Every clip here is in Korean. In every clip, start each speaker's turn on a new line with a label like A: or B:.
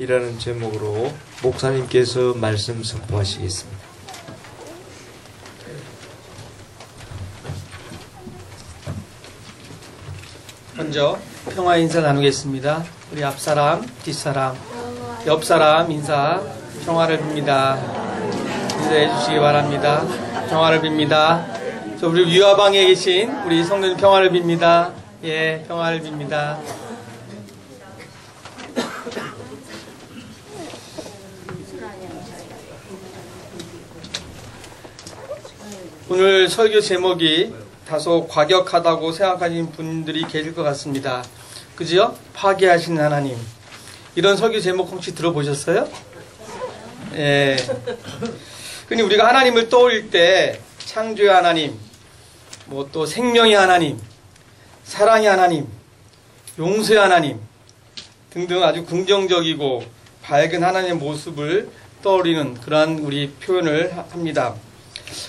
A: 하나님이라는 제목으로 목사님께서 말씀 선포하시겠습니다.
B: 먼저 평화 인사 나누겠습니다. 우리 앞사람, 뒷사람, 옆사람 인사 평화를 빕니다. 인사해 주시기 바랍니다. 평화를 빕니다. 저 우리 유아방에 계신 우리 성도님 평화를 빕니다. 예, 평화를 빕니다. 오늘 설교 제목이 다소 과격하다고 생각하시는 분들이 계실 것 같습니다. 그지요? 파괴하시는 하나님. 이런 설교 제목 혹시 들어보셨어요? 예. 근데 우리가 하나님을 떠올릴 때 창조의 하나님, 뭐 또 생명의 하나님, 사랑의 하나님, 용서의 하나님 등등 아주 긍정적이고 밝은 하나님의 모습을 떠올리는 그러한 우리 표현을 합니다.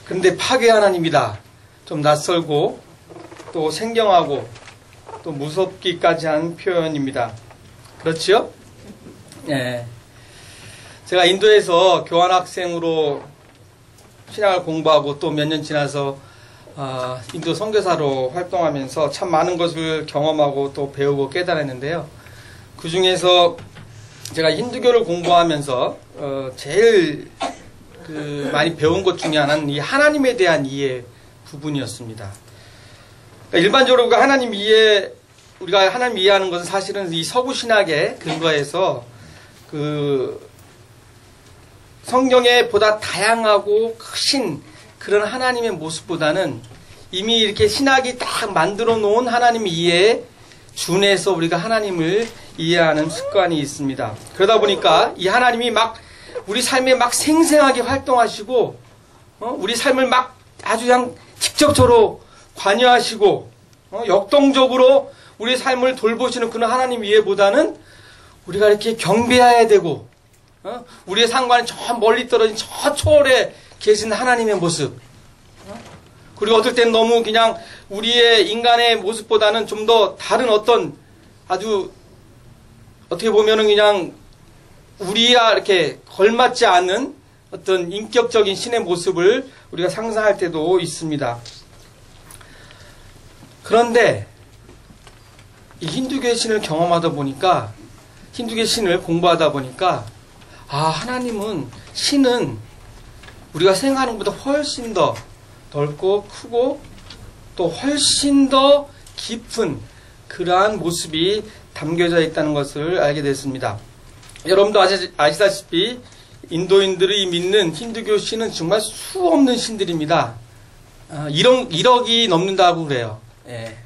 B: 그런데 파괴 하나님이다. 좀 낯설고 또 생경하고 또 무섭기까지 한 표현입니다. 그렇지요? 예. 제가 인도에서 교환학생으로 신학을 공부하고 또 몇 년 지나서 아, 인도 선교사로 활동하면서 참 많은 것을 경험하고 또 배우고 깨달았는데요. 그 중에서 제가 힌두교를 공부하면서 어, 제일 그 많이 배운 것 중에 하나는 이 하나님에 대한 이해 부분이었습니다. 그러니까 일반적으로 그 하나님 이해 우리가 하나님 이해하는 것은 사실은 이 서구 신학에 근거해서 그 성경에 보다 다양하고 크신 그런 하나님의 모습보다는 이미 이렇게 신학이 딱 만들어 놓은 하나님 이해에 준해서 우리가 하나님을 이해하는 습관이 있습니다. 그러다 보니까 이 하나님이 막 우리 삶에 막 생생하게 활동하시고 어? 우리 삶을 막 아주 그냥 직접적으로 관여하시고 어? 역동적으로 우리 삶을 돌보시는 그런 하나님 이해보다는 우리가 이렇게 경배해야 되고 어? 우리의 상관이 저 멀리 떨어진 저 초월에 계신 하나님의 모습 그리고 어떨 땐 너무 그냥 우리의 인간의 모습보다는 좀 더 다른 어떤 아주 어떻게 보면은 그냥 우리와 이렇게 걸맞지 않은 어떤 인격적인 신의 모습을 우리가 상상할 때도 있습니다. 그런데 이 힌두교의 신을 경험하다 보니까 힌두교의 신을 공부하다 보니까 아 하나님은 신은 우리가 생각하는 것보다 훨씬 더 넓고 크고 또 훨씬 더 깊은 그러한 모습이 담겨져 있다는 것을 알게 됐습니다. 여러분도 아시, 아시다시피 인도인들이 믿는 힌두교 신은 정말 수 없는 신들입니다. 1억, 1억이 넘는다고 그래요. 예.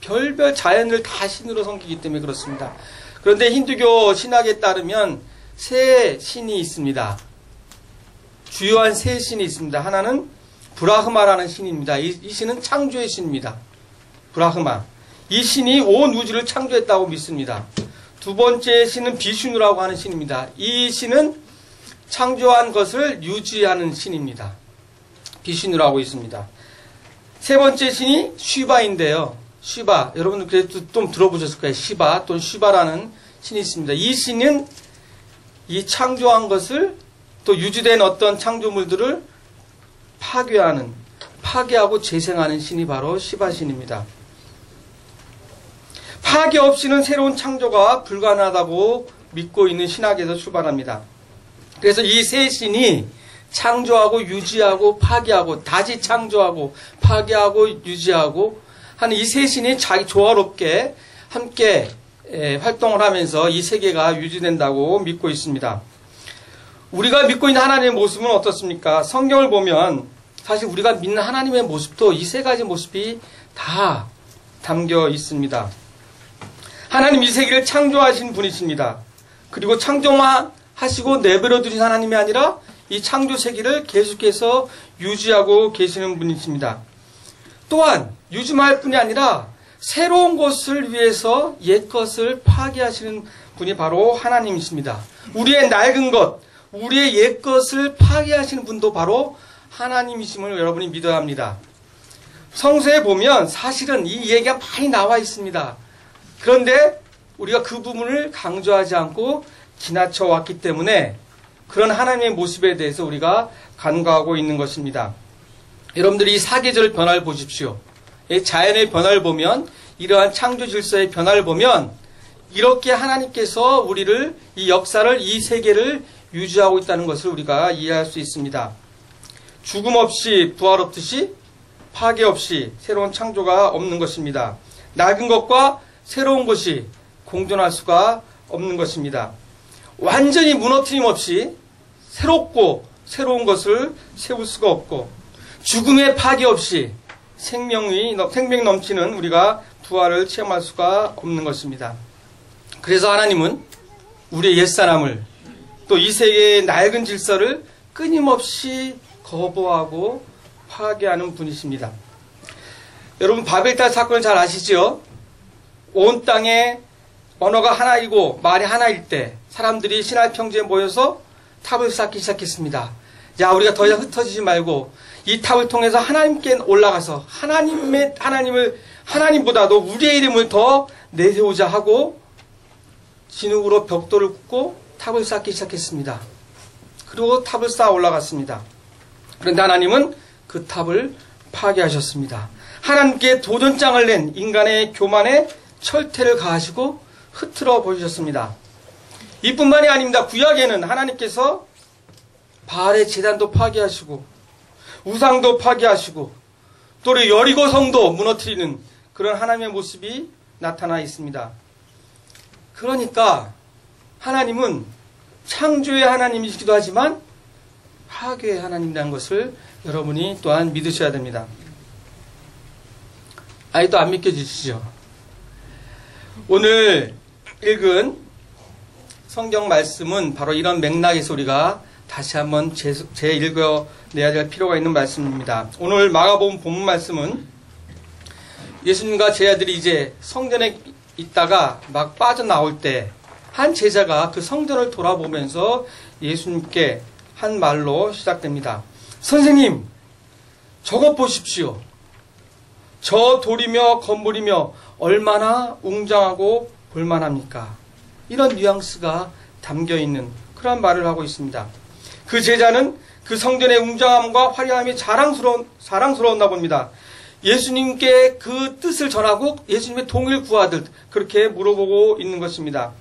B: 별별 자연을 다 신으로 섬기기 때문에 그렇습니다. 그런데 힌두교 신학에 따르면 세 신이 있습니다. 주요한 세 신이 있습니다. 하나는 브라흐마라는 신입니다. 이, 이 신은 창조의 신입니다. 브라흐마. 이 신이 온 우주를 창조했다고 믿습니다. 두 번째 신은 비슈누라고 하는 신입니다. 이 신은 창조한 것을 유지하는 신입니다. 비슈누라고 있습니다. 세 번째 신이 쉬바인데요. 쉬바. 여러분들 그래도 좀 들어보셨을 거예요. 시바 또는 쉬바라는 신이 있습니다. 이 신은 이 창조한 것을 또 유지된 어떤 창조물들을 파괴하는, 파괴하고 재생하는 신이 바로 시바 신입니다. 파괴 없이는 새로운 창조가 불가능하다고 믿고 있는 신학에서 출발합니다. 그래서 이 세 신이 창조하고 유지하고 파괴하고 다시 창조하고 파괴하고 유지하고 하는 이 세 신이 자기 조화롭게 함께 활동을 하면서 이 세계가 유지된다고 믿고 있습니다. 우리가 믿고 있는 하나님의 모습은 어떻습니까? 성경을 보면 사실 우리가 믿는 하나님의 모습도 이 세 가지 모습이 다 담겨 있습니다. 하나님 이 세계를 창조하신 분이십니다. 그리고 창조만 하시고 내버려 두신 하나님이 아니라 이 창조 세계를 계속해서 유지하고 계시는 분이십니다. 또한 유지할 뿐이 아니라 새로운 것을 위해서 옛 것을 파괴하시는 분이 바로 하나님이십니다. 우리의 낡은 것, 우리의 옛 것을 파괴하시는 분도 바로 하나님이심을 여러분이 믿어야 합니다. 성서에 보면 사실은 이 얘기가 많이 나와 있습니다. 그런데 우리가 그 부분을 강조하지 않고 지나쳐 왔기 때문에 그런 하나님의 모습에 대해서 우리가 간과하고 있는 것입니다. 여러분들이 이 사계절 변화를 보십시오. 이 자연의 변화를 보면 이러한 창조 질서의 변화를 보면 이렇게 하나님께서 우리를 이 역사를 이 세계를 유지하고 있다는 것을 우리가 이해할 수 있습니다. 죽음 없이 부활 없듯이 파괴 없이 새로운 창조가 없는 것입니다. 낡은 것과 새로운 것이 공존할 수가 없는 것입니다. 완전히 무너뜨림 없이 새롭고 새로운 것을 세울 수가 없고 죽음의 파괴 없이 생명이 생명 넘치는 우리가 부활을 체험할 수가 없는 것입니다. 그래서 하나님은 우리의 옛사람을 또 이 세계의 낡은 질서를 끊임없이 거부하고 파괴하는 분이십니다. 여러분 바벨탑 사건을 잘 아시죠? 온 땅에 언어가 하나이고 말이 하나일 때 사람들이 신할 평지에 모여서 탑을 쌓기 시작했습니다. 야 우리가 더 이상 흩어지지 말고 이 탑을 통해서 하나님께 올라가서 하나님의 하나님을 하나님보다도 우리의 이름을 더 내세우자 하고 진흙으로 벽돌을 굽고 탑을 쌓기 시작했습니다. 그리고 탑을 쌓아 올라갔습니다. 그런데 하나님은 그 탑을 파괴하셨습니다. 하나님께 도전장을 낸 인간의 교만에 철퇴를 가하시고 흐트러 보이셨습니다. 이뿐만이 아닙니다. 구약에는 하나님께서 바알의 재단도 파괴하시고 우상도 파괴하시고 또 우리 여리고 성도 무너뜨리는 그런 하나님의 모습이 나타나 있습니다. 그러니까 하나님은 창조의 하나님이시기도 하지만 파괴의 하나님이라는 것을 여러분이 또한 믿으셔야 됩니다. 또안 믿겨지시죠? 오늘 읽은 성경 말씀은 바로 이런 맥락에서 우리가 다시 한번 재, 읽어내야 될 필요가 있는 말씀입니다. 오늘 마가복음 본문 말씀은 예수님과 제 아들이 이제 성전에 있다가 막 빠져나올 때 한 제자가 그 성전을 돌아보면서 예수님께 한 말로 시작됩니다. 선생님, 저것 보십시오. 저 돌이며 건물이며 얼마나 웅장하고 볼만합니까? 이런 뉘앙스가 담겨 있는 그런 말을 하고 있습니다. 그 제자는 그 성전의 웅장함과 화려함이 자랑스러운, 사랑스러웠나 봅니다. 예수님께 그 뜻을 전하고 예수님의 동일 구하듯 그렇게 물어보고 있는 것입니다.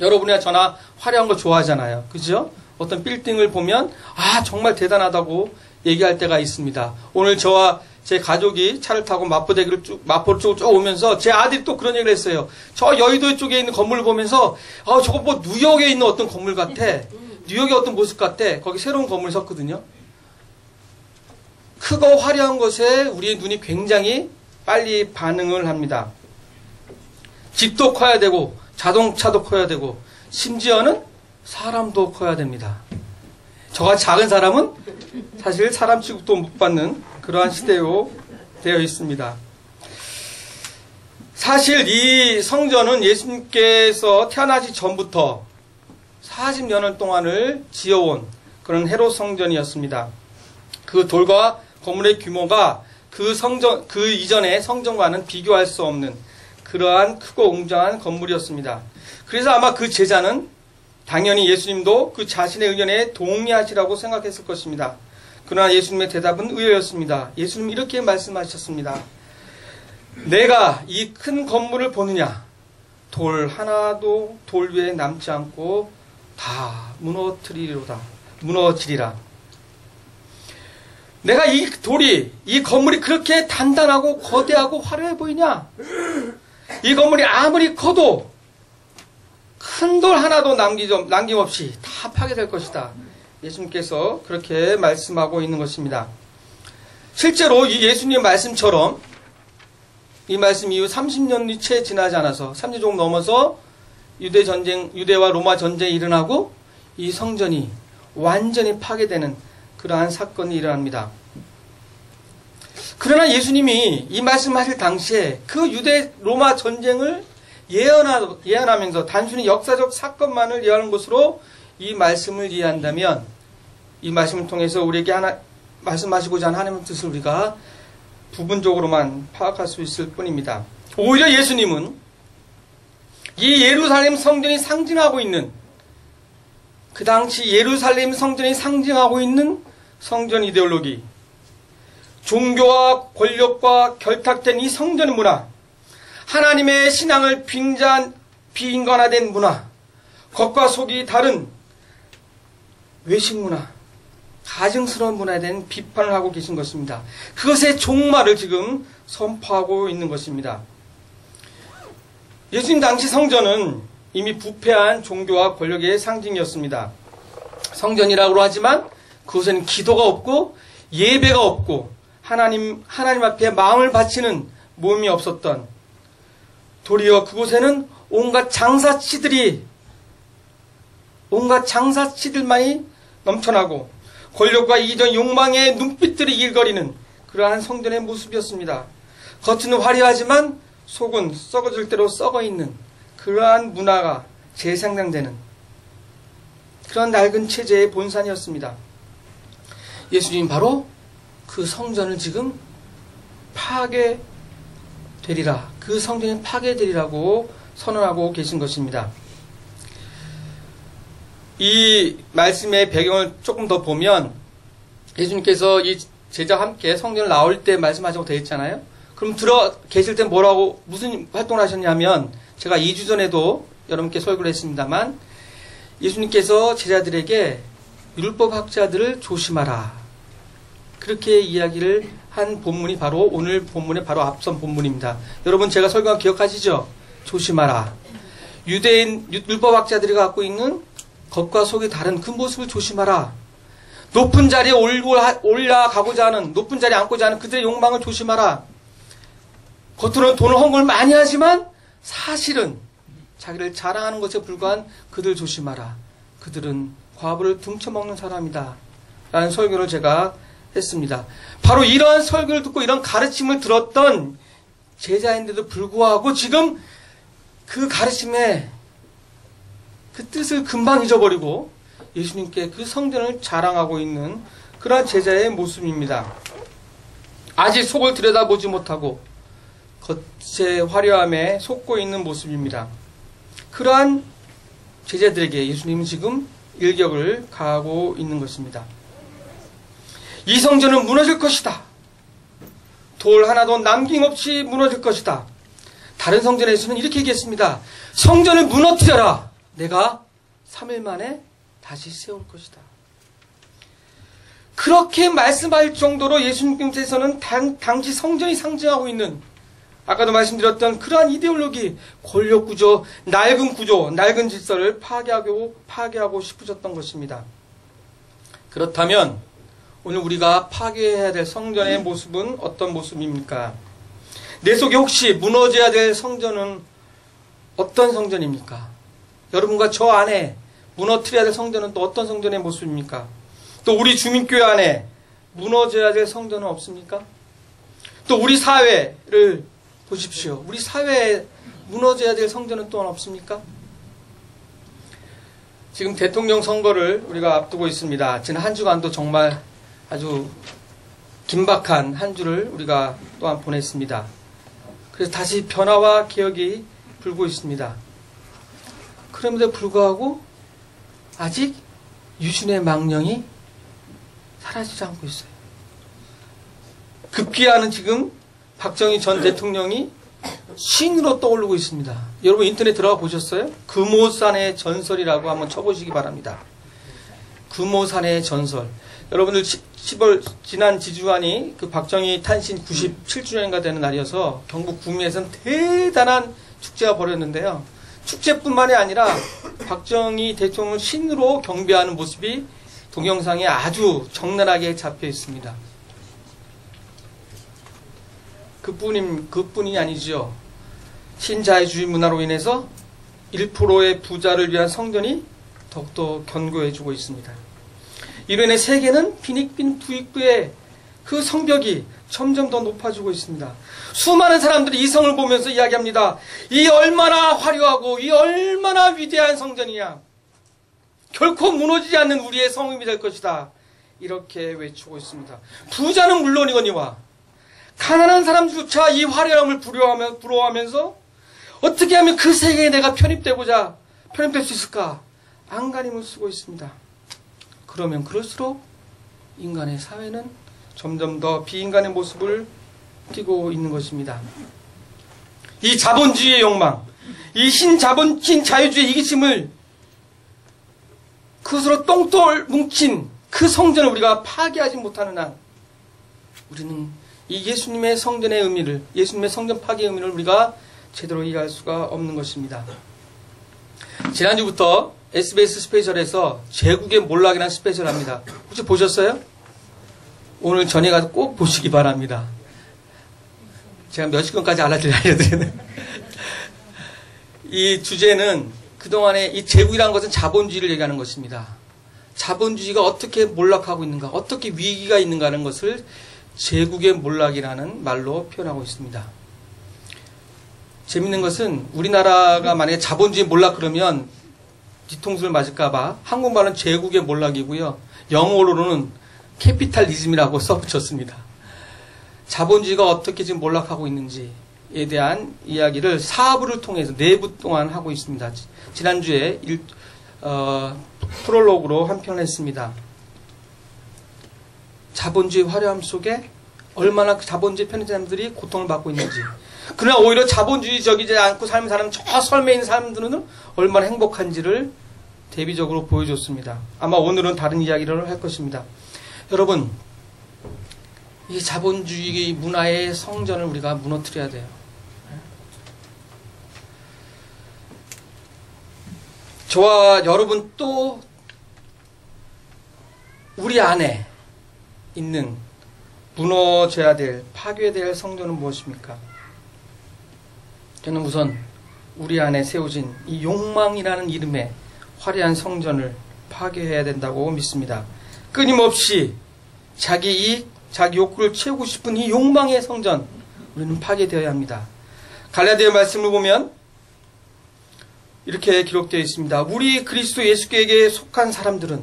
B: 여러분이나 저나 화려한 거 좋아하잖아요. 그죠? 어떤 빌딩을 보면 아 정말 대단하다고 얘기할 때가 있습니다. 오늘 저와 제 가족이 차를 타고 마포대교를 쭉 마포 쪽을 쭉 오면서 제 아들이 또 그런 얘기를 했어요. 저 여의도 쪽에 있는 건물을 보면서 아 저거 뭐 뉴욕에 있는 어떤 건물 같아. 뉴욕의 어떤 모습 같아. 거기 새로운 건물 섰거든요. 크고 화려한 것에 우리의 눈이 굉장히 빨리 반응을 합니다. 집도 커야 되고 자동차도 커야 되고 심지어는 사람도 커야 됩니다. 저가 작은 사람은 사실 사람 취급도 못 받는 그러한 시대로 되어 있습니다. 사실 이 성전은 예수님께서 태어나기 전부터 40년을 동안을 지어온 그런 헤롯 성전이었습니다. 그 돌과 건물의 규모가 그 성전, 그 이전의 성전과는 비교할 수 없는 그러한 크고 웅장한 건물이었습니다. 그래서 아마 그 제자는 당연히 예수님도 그 자신의 의견에 동의하시라고 생각했을 것입니다. 그러나 예수님의 대답은 의외였습니다. 예수님 이렇게 말씀하셨습니다. 내가 이 큰 건물을 보느냐? 돌 하나도 돌 위에 남지 않고 다 무너뜨리리로다. 무너지리라. 내가 이 돌이, 이 건물이 그렇게 단단하고 거대하고 화려해 보이냐? 이 건물이 아무리 커도 큰 돌 하나도 남김없이 다 파괴될 것이다. 예수님께서 그렇게 말씀하고 있는 것입니다. 실제로 이 예수님 말씀처럼 이 말씀 이후 30년이 채 지나지 않아서 3년 조금 넘어서 유대 전쟁, 유대와 로마 전쟁이 일어나고 이 성전이 완전히 파괴되는 그러한 사건이 일어납니다. 그러나 예수님이 이 말씀하실 당시에 그 유대 로마 전쟁을 예언하, 예언하면서 단순히 역사적 사건만을 예언하는 것으로 이 말씀을 이해한다면 이 말씀을 통해서 우리에게 하나 말씀하시고자 하는 하나님의 뜻을 우리가 부분적으로만 파악할 수 있을 뿐입니다. 오히려 예수님은 이 예루살렘 성전이 상징하고 있는 그 당시 예루살렘 성전이 상징하고 있는 성전 이데올로기, 종교와 권력과 결탁된 이 성전 문화, 하나님의 신앙을 빙자한 비인간화된 문화, 겉과 속이 다른 외식 문화, 가증스러운 문화에 대한 비판을 하고 계신 것입니다. 그것의 종말을 지금 선포하고 있는 것입니다. 예수님 당시 성전은 이미 부패한 종교와 권력의 상징이었습니다. 성전이라고 하지만 그곳에는 기도가 없고 예배가 없고 하나님 하나님 앞에 마음을 바치는 몸이 없었던 도리어 그곳에는 온갖 장사치들이 온갖 장사치들만이 넘쳐나고 권력과 이전 욕망의 눈빛들이 일거리는 그러한 성전의 모습이었습니다. 겉은 화려하지만 속은 썩어질 대로 썩어 있는 그러한 문화가 재생산되는 그런 낡은 체제의 본산이었습니다. 예수님 바로 그 성전을 지금 파괴 되리라. 그 성전이 파괴되리라고 선언하고 계신 것입니다. 이 말씀의 배경을 조금 더 보면 예수님께서 이 제자와 함께 성전을 나올 때 말씀하자고 되어 있잖아요. 그럼 들어 계실 때 뭐라고 무슨 활동을 하셨냐면 제가 2주 전에도 여러분께 설교를 했습니다만 예수님께서 제자들에게 율법 학자들을 조심하라. 그렇게 이야기를 한 본문이 바로 오늘 본문의 바로 앞선 본문입니다. 여러분 제가 설교한 기억하시죠? 조심하라. 유대인 율법 학자들이 갖고 있는 겉과 속이 다른 그 모습을 조심하라. 높은 자리에 올라가고자 하는 높은 자리에 앉고자 하는 그들의 욕망을 조심하라. 겉으로는 돈을 헌금을 많이 하지만 사실은 자기를 자랑하는 것에 불과한 그들 조심하라. 그들은 과부를 등쳐먹는 사람이다. 라는 설교를 제가 했습니다. 바로 이러한 설교를 듣고 이런 가르침을 들었던 제자인데도 불구하고 지금 그 가르침에 그 뜻을 금방 잊어버리고 예수님께 그 성전을 자랑하고 있는 그러한 제자의 모습입니다. 아직 속을 들여다보지 못하고 겉의 화려함에 속고 있는 모습입니다. 그러한 제자들에게 예수님은 지금 일격을 가하고 있는 것입니다. 이 성전은 무너질 것이다. 돌 하나도 남김없이 무너질 것이다. 다른 성전에서는 이렇게 얘기했습니다. 성전을 무너뜨려라. 내가 3일 만에 다시 세울 것이다. 그렇게 말씀할 정도로 예수님께서는 당, 당시 성전이 상징하고 있는 아까도 말씀드렸던 그러한 이데올로기, 권력 구조, 낡은 구조, 낡은 질서를 파괴하고 파괴하고 싶으셨던 것입니다. 그렇다면 오늘 우리가 파괴해야 될 성전의 모습은 어떤 모습입니까? 내 속에 혹시 무너져야 될 성전은 어떤 성전입니까? 여러분과 저 안에 무너뜨려야 될 성전은 또 어떤 성전의 모습입니까? 또 우리 주민교회 안에 무너져야 될 성전은 없습니까? 또 우리 사회를 보십시오. 우리 사회에 무너져야 될 성전은 또한 없습니까? 지금 대통령 선거를 우리가 앞두고 있습니다. 지난 한 주간도 정말 아주 긴박한 한 주를 우리가 또한 보냈습니다. 그래서 다시 변화와 개혁이 불고 있습니다. 그럼에도 불구하고 아직 유신의 망령이 사라지지 않고 있어요. 급기야는 지금 박정희 전 대통령이 신으로 떠오르고 있습니다. 여러분 인터넷 들어가 보셨어요? 금오산의 전설이라고 한번 쳐보시기 바랍니다. 금오산의 전설. 여러분들 10 월 지난 지주환이 그 박정희 탄신 97주년인가 되는 날이어서 경북 구미에서는 대단한 축제가 벌였는데요. 축제뿐만이 아니라 박정희 대통령을 신으로 경배하는 모습이 동영상에 아주 적나라하게 잡혀 있습니다. 그뿐임, 그뿐이 아니죠. 신자유주의 문화로 인해서 1%의 부자를 위한 성전이 더욱더 견고해지고 있습니다. 인해 세계는 빈익빈 부익부의 그 성벽이 점점 더 높아지고 있습니다. 수많은 사람들이 이 성을 보면서 이야기합니다. 이 얼마나 화려하고 이 얼마나 위대한 성전이냐. 결코 무너지지 않는 우리의 성음이 될 것이다. 이렇게 외치고 있습니다. 부자는 물론이거니와 가난한 사람조차 이 화려함을 부러워하면서 어떻게 하면 그 세계에 내가 편입되고자 편입될 수 있을까? 안간힘을 쓰고 있습니다. 그러면 그럴수록 인간의 사회는 점점 더 비인간의 모습을 띠고 있는 것입니다. 이 자본주의의 욕망, 이 신자본, 신자유주의 이기심을 그것으로 똥돌 뭉친 그 성전을 우리가 파괴하지 못하는 한 우리는 이 예수님의 성전의 의미를, 예수님의 성전 파괴의 의미를 우리가 제대로 이해할 수가 없는 것입니다. 지난주부터 SBS 스페셜에서 제국의 몰락이라는 스페셜 합니다. 혹시 보셨어요? 오늘 저녁 가서 꼭 보시기 바랍니다. 제가 몇 시간까지 알려드리는 이 주제는 그동안에 이 제국이라는 것은 자본주의를 얘기하는 것입니다. 자본주의가 어떻게 몰락하고 있는가, 어떻게 위기가 있는가 하는 것을 제국의 몰락이라는 말로 표현하고 있습니다. 재밌는 것은 우리나라가 만약에 자본주의 몰락 그러면 뒤통수를 맞을까봐 한국말은 제국의 몰락이고요. 영어로는 캐피탈리즘이라고 써붙였습니다. 자본주의가 어떻게 지금 몰락하고 있는지에 대한 이야기를 사부를 통해서 내부 동안 하고 있습니다. 지난주에 일, 어, 프롤로그로 한 편 했습니다. 자본주의 화려함 속에 얼마나 그 자본주의 편의 사람들이 고통을 받고 있는지. 그러나 오히려 자본주의적이지 않고 삶을 사는 저 있는 사람들은 얼마나 행복한지를 대비적으로 보여줬습니다. 아마 오늘은 다른 이야기를 할 것입니다. 여러분, 이 자본주의 문화의 성전을 우리가 무너뜨려야 돼요. 저와 여러분 또 우리 안에 있는 무너져야 될, 파괴될 성전은 무엇입니까? 저는 우선 우리 안에 세워진 이 욕망이라는 이름의 화려한 성전을 파괴해야 된다고 믿습니다. 끊임없이 자기 이익, 자기 욕구를 채우고 싶은 이 욕망의 성전, 우리는 파괴되어야 합니다. 갈라디아 말씀을 보면 이렇게 기록되어 있습니다. 우리 그리스도 예수께게 속한 사람들은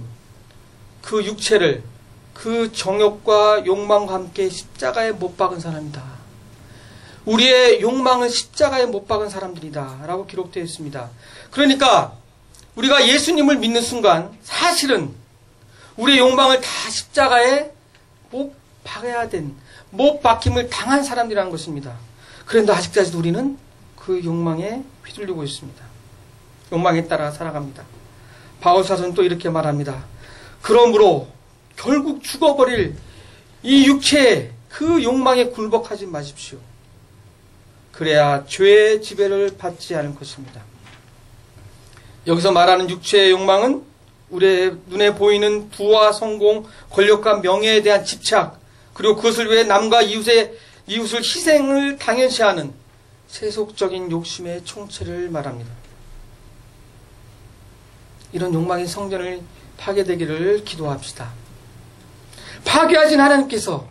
B: 그 육체를 그 정욕과 욕망과 함께 십자가에 못 박은 사람이다. 우리의 욕망을 십자가에 못 박은 사람들이다. 라고 기록되어 있습니다. 그러니까 우리가 예수님을 믿는 순간 사실은 우리의 욕망을 다 십자가에 못 박아야 된, 못 박힘을 당한 사람들이라는 것입니다. 그런데 아직까지도 우리는 그 욕망에 휘둘리고 있습니다. 욕망에 따라 살아갑니다. 바울사서는 또 이렇게 말합니다. 그러므로 결국 죽어버릴 이 육체의 그 욕망에 굴복하지 마십시오. 그래야 죄의 지배를 받지 않을 것입니다. 여기서 말하는 육체의 욕망은 우리의 눈에 보이는 부와 성공, 권력과 명예에 대한 집착, 그리고 그것을 위해 남과 이웃의, 이웃을 희생을 당연시하는 세속적인 욕심의 총체를 말합니다. 이런 욕망의 성전을 파괴되기를 기도합시다. 파괴하신 하나님께서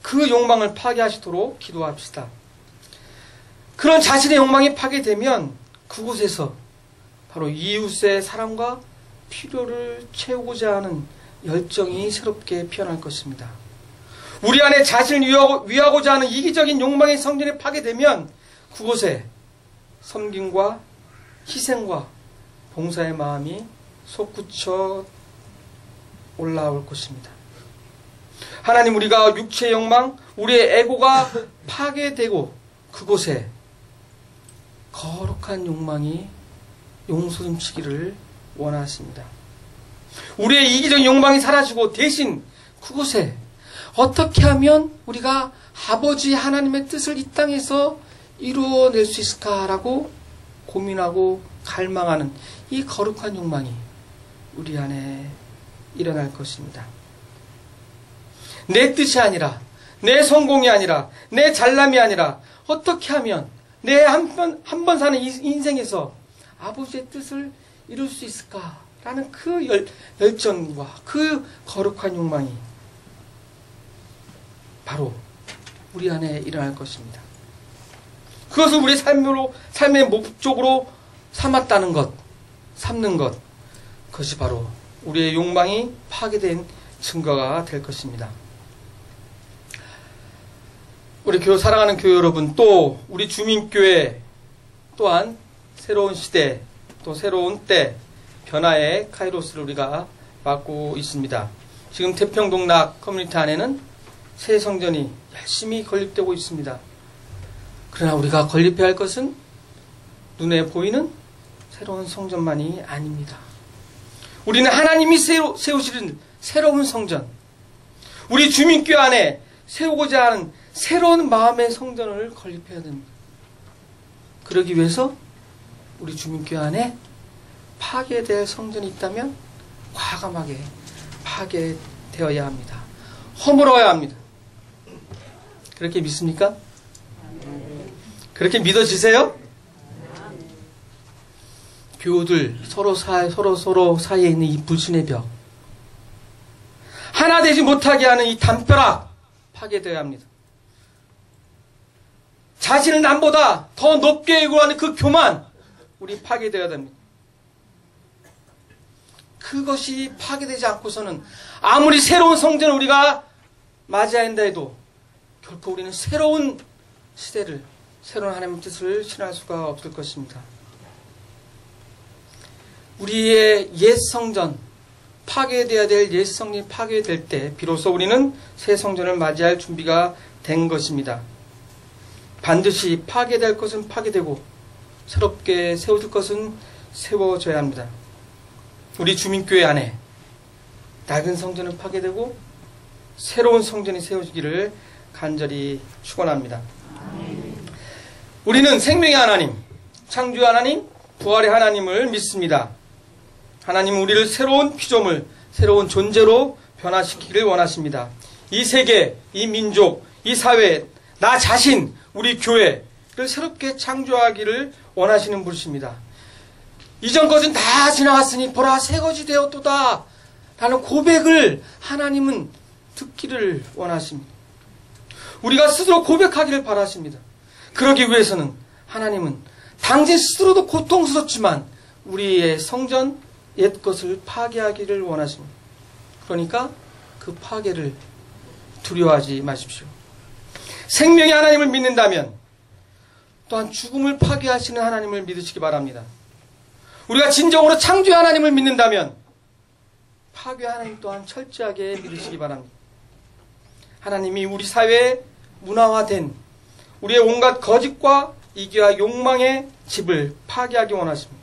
B: 그 욕망을 파괴하시도록 기도합시다. 그런 자신의 욕망이 파괴되면 그곳에서 바로 이웃의 사랑과 필요를 채우고자 하는 열정이 새롭게 피어날 것입니다. 우리 안에 자신을 위하고, 자 하는 이기적인 욕망의 성전이 파괴되면 그곳에 섬김과 희생과 봉사의 마음이 솟구쳐 올라올 것입니다. 하나님 우리가 육체의 욕망, 우리의 에고가 파괴되고 그곳에 거룩한 욕망이 용서름치기를 원하십니다. 우리의 이기적인 욕망이 사라지고 대신 그곳에 어떻게 하면 우리가 아버지 하나님의 뜻을 이 땅에서 이루어낼 수 있을까라고 고민하고 갈망하는 이 거룩한 욕망이 우리 안에 일어날 것입니다. 내 뜻이 아니라, 내 성공이 아니라, 내 잘남이 아니라, 어떻게 하면 내 한 번, 한 번 사는 인생에서 아버지의 뜻을 이룰 수 있을까라는 그 열, 열정과 그 거룩한 욕망이 바로 우리 안에 일어날 것입니다. 그것을 우리 삶으로, 삶의 목적으로 삼았다는 것, 삼는 것, 그것이 바로 우리의 욕망이 파괴된 증거가 될 것입니다. 우리 교 사랑하는 교회 여러분, 또 우리 주민교회 또한 새로운 시대, 또 새로운 때, 변화의 카이로스를 우리가 맞고 있습니다. 지금 태평동락 커뮤니티 안에는 새 성전이 열심히 건립되고 있습니다. 그러나 우리가 건립해야 할 것은 눈에 보이는 새로운 성전만이 아닙니다. 우리는 하나님이 세우, 세우시는 새로운 성전, 우리 주민교 안에 세우고자 하는 새로운 마음의 성전을 건립해야 됩니다. 그러기 위해서 우리 주민교 안에 파괴될 성전이 있다면 과감하게 파괴되어야 합니다. 허물어야 합니다. 그렇게 믿습니까? 그렇게 믿어지세요? 교우들 서로 사 서로 서로 사이에 있는 이 불신의 벽 하나 되지 못하게 하는 이 담벼락 파괴되어야 합니다. 자신을 남보다 더 높게 예고하는 그 교만 우리 파괴되어야 됩니다. 그것이 파괴되지 않고서는 아무리 새로운 성전을 우리가 맞이해야 한다 해도 결코 우리는 새로운 시대를 새로운 하나님의 뜻을 실현할 수가 없을 것입니다. 우리의 옛 성전 파괴되어야 될 옛 성전이 파괴될 때 비로소 우리는 새 성전을 맞이할 준비가 된 것입니다. 반드시 파괴될 것은 파괴되고 새롭게 세워질 것은 세워져야 합니다. 우리 주민교회 안에 낡은 성전은 파괴되고 새로운 성전이 세워지기를 간절히 축원합니다. 우리는 생명의 하나님, 창조 하나님, 부활의 하나님을 믿습니다. 하나님은 우리를 새로운 피조물, 새로운 존재로 변화시키기를 원하십니다. 이 세계, 이 민족, 이 사회, 나 자신, 우리 교회를 새롭게 창조하기를 원하시는 분이십니다. 이전 것은 다 지나갔으니 보라 새 것이 되었도다 라는 고백을 하나님은 듣기를 원하십니다. 우리가 스스로 고백하기를 바라십니다. 그러기 위해서는 하나님은 당신 스스로도 고통스럽지만 우리의 성전 옛 것을 파괴하기를 원하십니다. 그러니까 그 파괴를 두려워하지 마십시오. 생명의 하나님을 믿는다면 또한 죽음을 파괴하시는 하나님을 믿으시기 바랍니다. 우리가 진정으로 창조의 하나님을 믿는다면 파괴 하나님 또한 철저하게 믿으시기 바랍니다. 하나님이 우리 사회에 문화화된 우리의 온갖 거짓과 이기와 욕망의 집을 파괴하기 원하십니다.